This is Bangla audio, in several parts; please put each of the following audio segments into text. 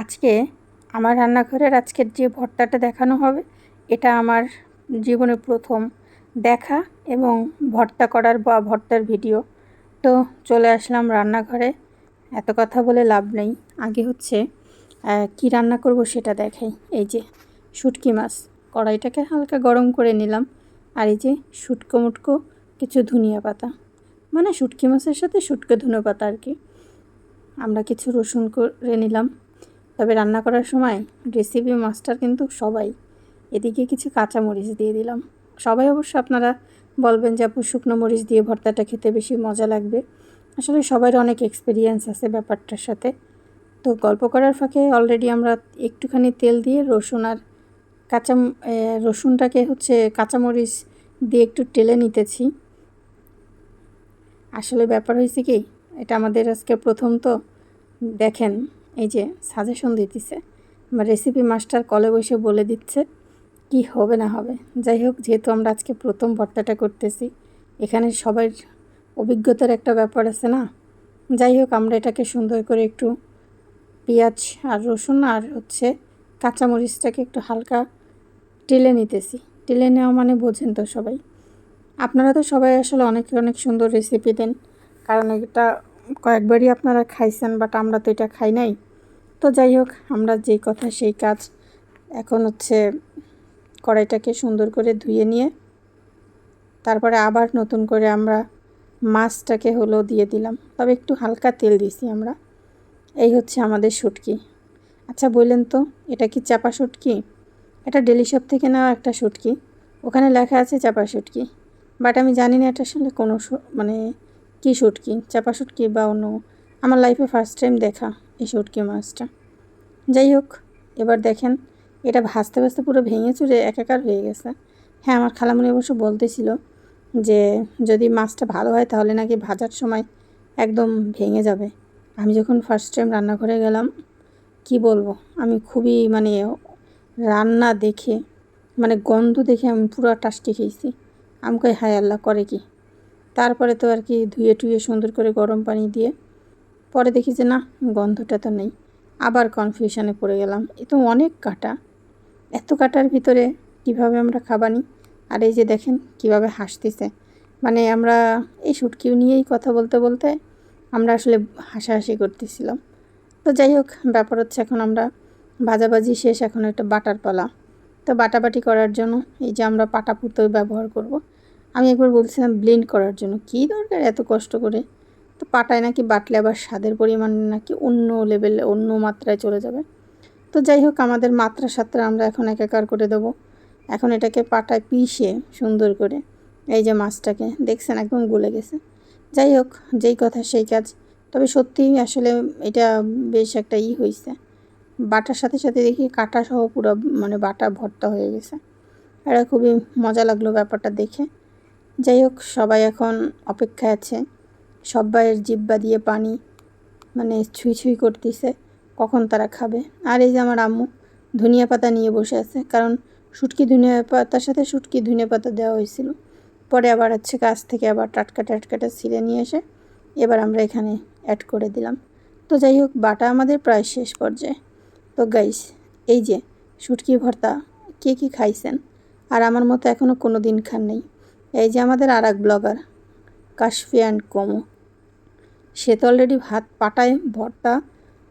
আজকে আমার রান্নাঘরের আজকের যে ভর্তাটা দেখানো হবে, এটা আমার জীবনে প্রথম দেখা এবং ভর্তা করার বা ভর্তার ভিডিও। তো চলে আসলাম রান্নাঘরে। এত কথা বলে লাভ নেই। আগে হচ্ছে কি রান্না করব সেটা দেখাই। এই যে শুটকি মাছ। কড়াইটাকে হালকা গরম করে নিলাম। আর এই যে শুটকো মুটকো, কিছু ধনিয়া পাতা। মানে শুটকি মাছের সাথে শুটকো ধনে পাতা আর কি। আমরা কিছু রসুন করে নিলাম। তবে রান্না করার সময় রেসিপি মাস্টার কিন্তু সবাই। এদিকে কিছু কাঁচা মরিচ দিয়ে দিলাম। সবাই অবশ্য আপনারা বলবেন যে, আপু, শুকনো মরিচ দিয়ে ভর্তাটা খেতে বেশি মজা লাগবে। আসলে সবার অনেক এক্সপিরিয়েন্স আছে ব্যাপারটার সাথে। তো গল্প করার ফাঁকে অলরেডি আমরা একটুখানি তেল দিয়ে রসুন আর কাঁচা রসুনটাকে হচ্ছে কাঁচামরিচ দিয়ে একটু টেলে নিতেছি। আসলে ব্যাপার হয়েছে কি, এটা আমাদের আজকে প্রথম তো। দেখেন এই যে সাজেশন দিতেছে। আমার রেসিপি মাস্টার কলে বসে বলে দিচ্ছে, কি হবে না হবে। যাই হোক, যেহেতু আমরা আজকে প্রথম ভর্তাটা করতেছি, এখানে সবাই অভিজ্ঞতার একটা ব্যাপার আছে না? যাই হোক, আমরা এটাকে সুন্দর করে একটু পেঁয়াজ আর রসুন আর হচ্ছে কাঁচামরিচটাকে একটু হালকা টেলে নিতেছি। টেলে নেওয়া মানে বোঝেন তো সবাই। আপনারা তো সবাই আসলে অনেক অনেক সুন্দর রেসিপি দেন, কারণ এটা কয়েকবারই আপনারা খাইছেন বাট আমরা তো এটা খাই নাই। তো যাই হোক, আমরা যেই কথা সেই কাজ এখন হচ্ছে কড়াইটাকে সুন্দর করে ধুয়ে নিয়ে তারপরে আবার নতুন করে আমরা মাছটাকে হলো দিয়ে দিলাম। তবে একটু হালকা তেল দিছি আমরা। এই হচ্ছে আমাদের শুটকি। আচ্ছা বললেন তো, এটা কি চাপা শুটকি? এটা ডেলি শপ থেকে নেওয়া একটা শুটকি। ওখানে লেখা আছে চাপা শুটকি। বাট আমি জানি না এটা আসলে কোনো মানে কী শুটকি, চাপা শুটকি বা অন্য আমার লাইফে ফার্স্ট টাইম দেখা এই শুটকি মাছটা। যাই হোক, এবার দেখেন, এটা ভাজতে ভাজতে পুরো ভেঙে চুরে একাকার হয়ে গেছে। হ্যাঁ আমার খালামুনি অবশ্য বলতেছিল যে, যদি মাছটা ভালো হয় তাহলে নাকি ভাজার সময় একদম ভেঙে যাবে। আমি যখন ফার্স্ট টাইম রান্নাঘরে গেলাম, কি বলব, আমি খুবই মানে রান্না দেখে মানে গন্ধ দেখে আমি পুরো টাসকে খেয়েছি। আমি কই, হায় আল্লাহ, করে কি? তারপরে তো আর কি ধুয়ে টুয়ে সুন্দর করে গরম পানি দিয়ে পরে দেখি যে না, গন্ধটা তো নেই। আবার কনফিউশনে পড়ে গেলাম, এ তো অনেক কাটা। এত কাটার ভিতরে কীভাবে আমরা খাবানি? আর এই যে দেখেন কীভাবে হাসতেছে। মানে আমরা এই শুটকিও নিয়েই কথা বলতে বলতে আমরা আসলে হাসাহাসি করতেছিলাম। তো যাই হোক, ব্যাপার হচ্ছে এখন আমরা ভাজাভাজি শেষ, এখন একটা বাটার পালা। তো বাটাবাটি করার জন্য এই যে আমরা পাটা পুতো ব্যবহার করব। আমি একবার বলছিলাম, ব্লেন্ড করার জন্য কী দরকার এত কষ্ট করে? তো পাটায় নাকি বাটলে আবার স্বাদের পরিমাণ নাকি অন্য লেভেলে অন্য মাত্রায় চলে যাবে। তো যাই হোক, আমাদের মাত্রা সাত্রা আমরা এখন একাকার করে দেবো। এখন এটাকে পাটায় পিষে সুন্দর করে এই যে মাছটাকে, দেখছেন? একদম গলে গেছে। যাই হোক, যেই কথা সেই কাজ। তবে সত্যিই আসলে এটা বেশ একটা ই হয়েছে বাটার সাথে সাথে দেখি কাটা সহ পুরো মানে বাটা ভর্তা হয়ে গেছে। এটা খুবই মজা লাগল ব্যাপারটা দেখে। যাই হোক, সবাই এখন অপেক্ষায় আছে। সবাইয়ের জিব্বা দিয়ে পানি মানে ছুঁই ছুঁই করতেছে, কখন তারা খাবে? আর এই যে আমার আম্মু ধনিয়া পাতা নিয়ে বসে আছে, কারণ শুটকি ধনিয়া পাতার সাথে শুটকি ধনিয়া পাতা দেওয়া হয়েছিল। পরে আবার হচ্ছে গাছ থেকে আবার টাটকা টাটকাটা ছিঁড়ে নিয়ে এসে এবার আমরা এখানে অ্যাড করে দিলাম। তো যাই হোক, বাটা আমাদের প্রায় শেষ পর্যায়ে। তো গাইস এই যে শুটকি ভর্তা, কে কী খাইছেন? আর আমার মতো এখনও কোনো দিন খান নেই। এই যে আমাদের আর এক ব্লগার কাশফি অ্যান্ড কোমো। সে তো অলরেডি ভাত পাটায়, ভর্তা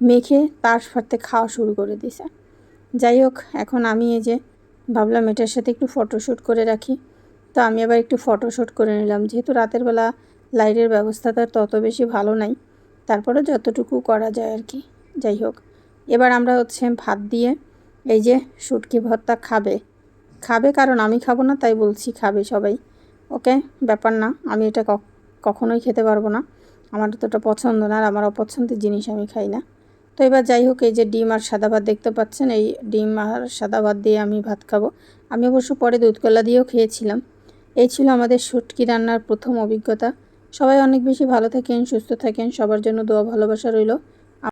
মেখে তার সাথে খাওয়া শুরু করে দিছে। যাই হোক, এখন আমি এই যে ভাবলাম এটার সাথে একটু ফটোশ্যুট করে রাখি। তো আমি আবার একটু ফটোশ্যুট করে নিলাম। যেহেতু রাতের বেলা লাইটের ব্যবস্থাটা তত বেশি ভালো নাই তারপরে যতটুকু করা যায় আর কি। যাই হোক, এবার আমরা হচ্ছে ভাত দিয়ে এই যে শুটকি ভর্তা খাবে। খাবে কারণ আমি খাব না, তাই বলছি খাবে সবাই। ওকে, ব্যাপার না, আমি এটা কখনোই খেতে পারব না। আমার তো ওটা পছন্দ না আর আমার অপছন্দের জিনিস আমি খাই না। তো এবার যাই হোক, এই যে ডিম আর সাদা ভাত দেখতে পাচ্ছেন, এই ডিম আর সাদা ভাত দিয়ে আমি ভাত খাব। আমি অবশ্য পরে দুধকলা দিয়েও খেয়েছিলাম। এই ছিল আমাদের শুটকি রান্নার প্রথম অভিজ্ঞতা। সবাই অনেক বেশি ভালো থাকেন, সুস্থ থাকেন, সবার জন্য দোয়া ভালোবাসা রইল।